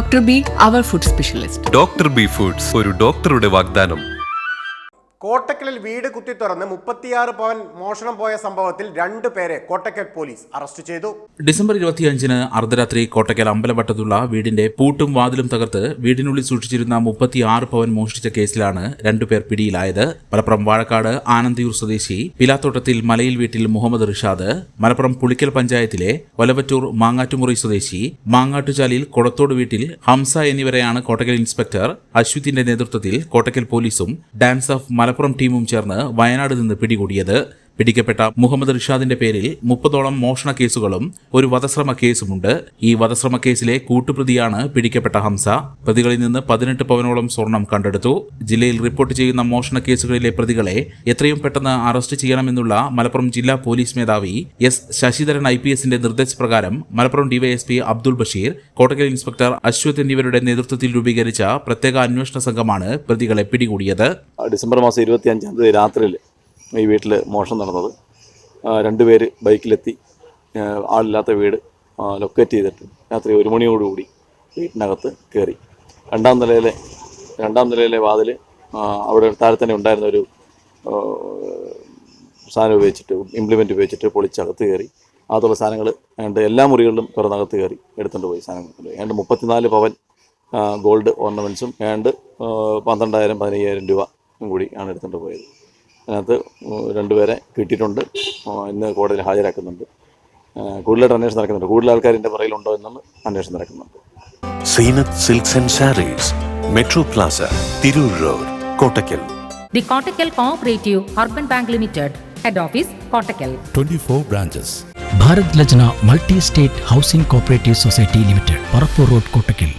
Doctor B അവർ food specialist. Doctor B foods ഒരു ഡോക്ടറുടെ വാഗ്ദാനം. കോട്ടക്കലിൽ വീട് കുത്തി തുറന്ന് മുപ്പത്തിയാറ് പവൻ മോഷണം പോയ സംഭവത്തിൽ രണ്ടു പേരെ കോട്ടക്കൽ പോലീസ് അറസ്റ്റ് ചെയ്തു. ഡിസംബർ ഇരുപത്തിയഞ്ചിന് അർദ്ധരാത്രി കോട്ടക്കൽ അമ്പലവട്ടത്തുള്ള വീടിന്റെ പൂട്ടും വാതിലും തകർത്ത് വീടിനുള്ളിൽ സൂക്ഷിച്ചിരുന്ന മുപ്പത്തിയാറ് പവൻ മോഷ്ടിച്ച കേസിലാണ് രണ്ടുപേർ പിടിയിലായത്. മലപ്പുറം വാഴക്കാട് ആനന്ദിയൂർ സ്വദേശി പിലാത്തോട്ടത്തിൽ മലയിൽ വീട്ടിൽ മുഹമ്മദ് റിഷാദ് മലപ്പുറം പുളിക്കൽ പഞ്ചായത്തിലെ ഒലവറ്റൂർ മാങ്ങാറ്റുമുറി സ്വദേശി മാങ്ങാട്ടുചാലിൽ കൊടത്തോട് വീട്ടിൽ ഹംസ എന്നിവരെയാണ് കോട്ടക്കൽ ഇൻസ്പെക്ടർ അശ്വിത്തിന്റെ നേതൃത്വത്തിൽ കോട്ടക്കൽ പോലീസും ഡാൻസ് ഓഫ് മലപ്പുറം ടീമും ചേർന്ന് വയനാട് നിന്ന് പിടികൂടിയത് പിടിക്കപ്പെട്ട മുഹമ്മദ് റിഷാദിന്റെ പേരിൽ മുപ്പതോളം മോഷണ കേസുകളും ഒരു വധശ്രമ കേസുമുണ്ട്. ഈ വധശ്രമ കേസിലെ കൂട്ടുപ്രതിയാണ് പിടിക്കപ്പെട്ട ഹംസ. പ്രതികളിൽ നിന്ന് പതിനെട്ട് പവനോളം സ്വർണം കണ്ടെടുത്തു. ജില്ലയിൽ റിപ്പോർട്ട് ചെയ്യുന്ന മോഷണ കേസുകളിലെ പ്രതികളെ എത്രയും പെട്ടെന്ന് അറസ്റ്റ് ചെയ്യണമെന്നുള്ള മലപ്പുറം ജില്ലാ പോലീസ് മേധാവി എസ് ശശിധരൻ ഐ പി എസിന്റെ നിർദ്ദേശപ്രകാരം മലപ്പുറം ഡിവൈഎസ്പി അബ്ദുൾ ബഷീർ കോട്ടക്കൽ ഇൻസ്പെക്ടർ അശ്വത് എന്നിവരുടെ നേതൃത്വത്തിൽ രൂപീകരിച്ച പ്രത്യേക അന്വേഷണ സംഘമാണ് പ്രതികളെ പിടികൂടിയത്. ഡിസംബർ മാസം ഇരുപത്തിയഞ്ചാം തീയതി രാത്രിയിൽ ഈ വീട്ടിൽ മോഷണം നടന്നത്. രണ്ടുപേര് ബൈക്കിലെത്തി. ആളില്ലാത്ത വീട് ലൊക്കേറ്റ് ചെയ്തിട്ട് രാത്രി ഒരു മണിയോടുകൂടി വീട്ടിനകത്ത് കയറി രണ്ടാം നിലയിലെ രണ്ടാം നിലയിലെ വാതിൽ അവിടെ താഴെ തന്നെ ഉണ്ടായിരുന്ന ഒരു സാധനം ഉപയോഗിച്ചിട്ട് ഇംപ്ലിമെന്റ് ഉപയോഗിച്ചിട്ട് പൊളിച്ചകത്ത് കയറി അതുള്ള സാധനങ്ങൾ ഏതാണ്ട് എല്ലാ മുറികളിലും തുറന്നകത്ത് കയറി എടുത്തുകൊണ്ട് പോയി സാധനങ്ങൾ. ഏതാണ്ട് മുപ്പത്തിനാല് പവൻ ഗോൾഡ് ഓർണമെന്റ്സും ഏതാണ്ട് പന്ത്രണ്ടായിരം പതിനയ്യായിരം രൂപ കൂടി ആണ് എടുത്തുകൊണ്ട് പോയത്. അതിനകത്ത് രണ്ടുപേരെ കിട്ടിയിട്ടുണ്ട്. ഇന്ന് കോടതിയിൽ ഹാജരാക്കുന്നുണ്ട്. കൂടുതലായിട്ട് അന്വേഷണം നടക്കുന്നുണ്ട്. കൂടുതൽ ആൾക്കാർ ഇതിന്റെ പുറകിലുണ്ടോ എന്നുള്ള അന്വേഷണം നടക്കുന്നുണ്ട്. Seenath silks and sarees metro plaza Tirur road Kottakkal the Kottakkal cooperative urban bank limited head office Kottakkal 24 branches. Bharat Lajna multi state housing cooperative society limited Parappur road Kottakkal